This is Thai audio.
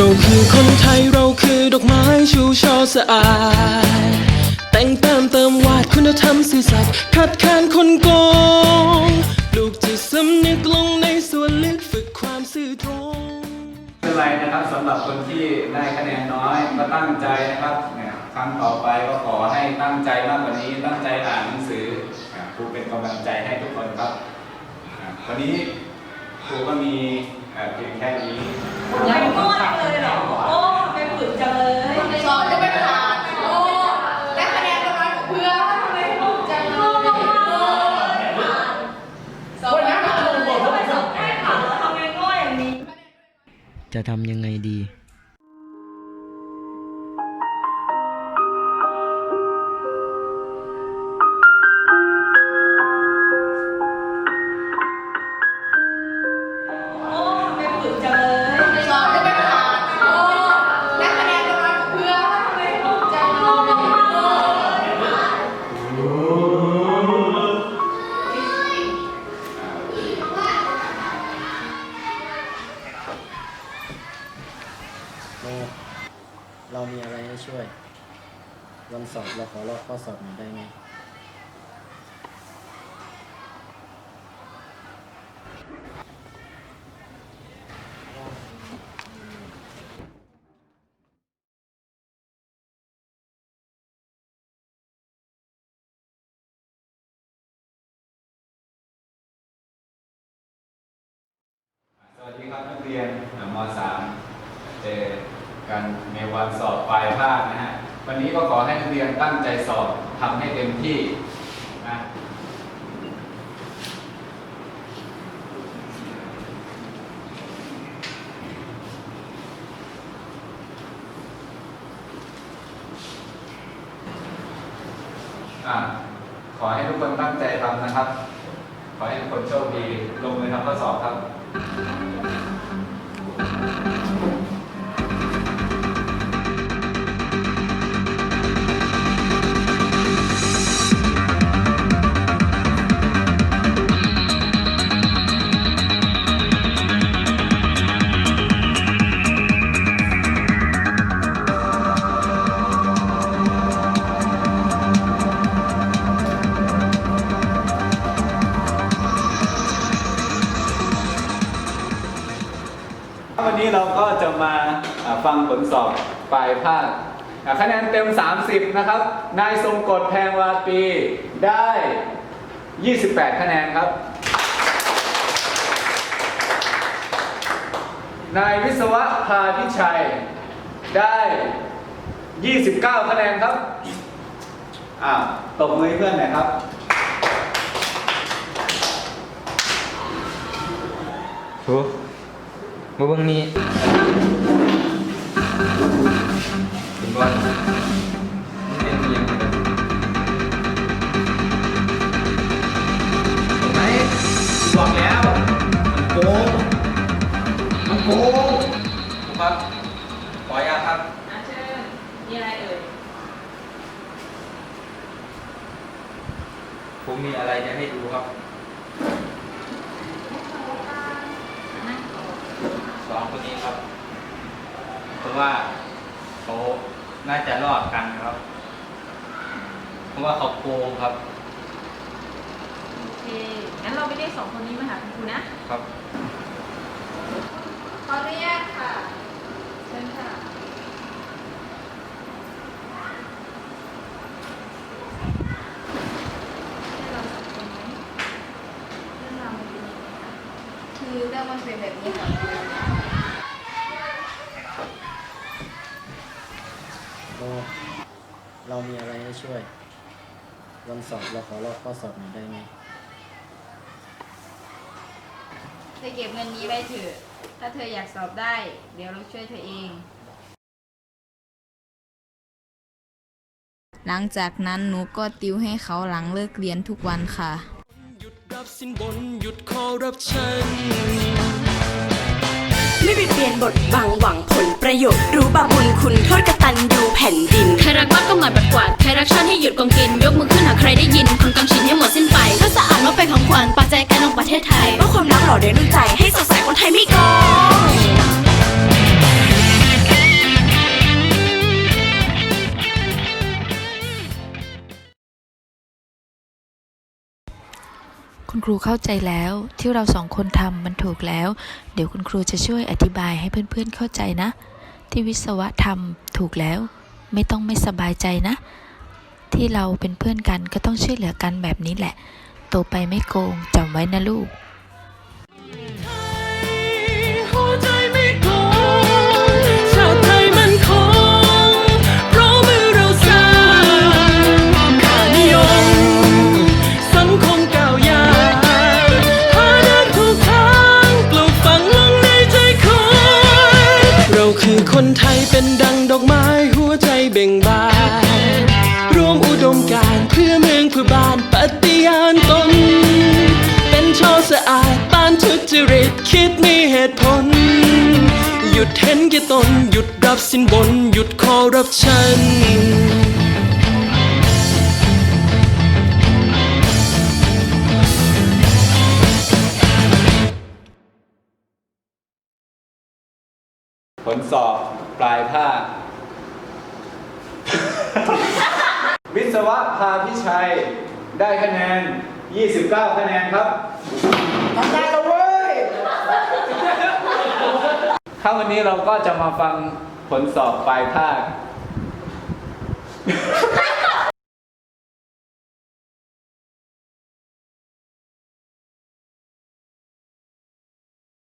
เราคือคนไทยเราคือดอกไม้ชูช่อสะอาด แต่งเติมเติมวาดคุณธรรมสื่อสัตย์ขัดขานคนโกงปลูกจิตสำนึกลงในส่วนลึกฝึกความซื่อตรงไม่เป็นไรนะครับสำหรับคนที่ได้คะแนนน้อยก็ตั้งใจนะครับเนี่ยครั้งต่อไปก็ขอให้ตั้งใจมากกว่านี้ตั้งใจอ่านหนังสือครูเป็นกำลังใจให้ทุกคนครับวันนี้ครูก็มีเพียงแค่นี้ ยังง่วงเลยเหรอ โอ้ไม่ฝึกจังเลยสอนก็ไม่ผ่านโอ้ได้คะแนนประมาณเพื่อนทำไมถูกจังเลยสอนไม่ผ่านเลยทำไมสอบได้ผ่านแล้วทำไมง่วงอย่างนี้ จะทำยังไงดี ช่วย วันสอบเราขอลอกข้อสอบหน่อยได้ไหมสวัสดีครับนักเรียนม .3 เจ กันในวันสอบปลายภาคนะฮะวันนี้ก็ขอให้นักเรียนตั้งใจสอบทำให้เต็มที่นะอะขอให้ทุกคนตั้งใจทำนะครับ ขอให้ทุกคนโชคดี ลงมือทำข้อสอบครับ นนี้เราก็จะมาอ่าฟังผลสอบปลายภาคอ่าคะแนนเต็ม 30 นะครับ นายทรงกฎแพงวาปีได้ 28 คะแนนครับ นายวิศวะพาพิชัยได้ 29 คะแนนครับ อ่าตบมือให้เพื่อนหน่อยครับโอ้ มาเบิ่งนี่เป็นบอลมันเป็นเอียงเลยเห็นไหมบอกแล้ว มันโกงมันโกงครับขออนุญาตครับอาเชิญมีอะไรเอ่ย ผมมีอะไรจะให้ดูครับ สองคนนี้ครับเพราะว่าเขาน่าจะรอดกันครับ เพราะว่าเขาโกงครับ โอเค งั้นเราไปเรียกสองคนนี้มาหาคุณครูนะ ครับ ขออนุญาตค่ะ เชิญค่ะ คือเรื่องมันเป็นแบบนี้ค่ะโอ้เรามีอะไรให้ช่วย วันสอบเราขอลอกข้อสอบหน่อยได้ไหมเธอเก็บเงินนี้ไว้เถอะ ถ้าเธออยากสอบได้ เดี๋ยวเราช่วยเธอเอง หลังจากนั้นหนูก็ติวให้เขาหลังเลิกเรียนทุกวันค่ะหยุด รับสินบนหยุดคอร์รัปชันไม่ไปเปลี่ยนบทบังหวังผลประโยชน์ รู้บาปบุญคุณโทษกตันยูแผ่นดิน ใครรักบ้านก็หมาปัดกวาด ใครรักชาติให้หยุดกองกิน ยกมือขึ้นหากใครได้ยิน คนกำชินให้หมดสิ้นไป ถ้าสะอาดมาเป็นของขวัญปัจจัยการลงประเทศไทยว่าความรักหล่อด้วยน้ำใจให้สดใสคนไทยไม่โกง คุณครูเข้าใจแล้ว ที่เราสองคนทำมันถูกแล้ว เดี๋ยวคุณครูจะช่วยอธิบายให้เพื่อนๆเข้าใจนะ ที่วิศวะทำถูกแล้ว ไม่ต้องไม่สบายใจนะ ที่เราเป็นเพื่อนกันก็ต้องช่วยเหลือกันแบบนี้แหละ โตไปไม่โกงจำไว้นะลูก บ่งบานรวมอุดมการเพื่อเมืองเพื่อบ้านปฏิญาณตน เป็นชาวสะอาดบ้านทุจริตคิดมีเหตุผล หยุดเห็นแก่ตน หยุดรับสินบน หยุดคอร์รัปชันผลสอบปลายภาค วิศวะพาพิชัย ได้คะแนน 29 คะแนนครับทำได้แล้วเว้ยถ้าวันนี้เราก็จะมาฟังผลสอบปลายภาค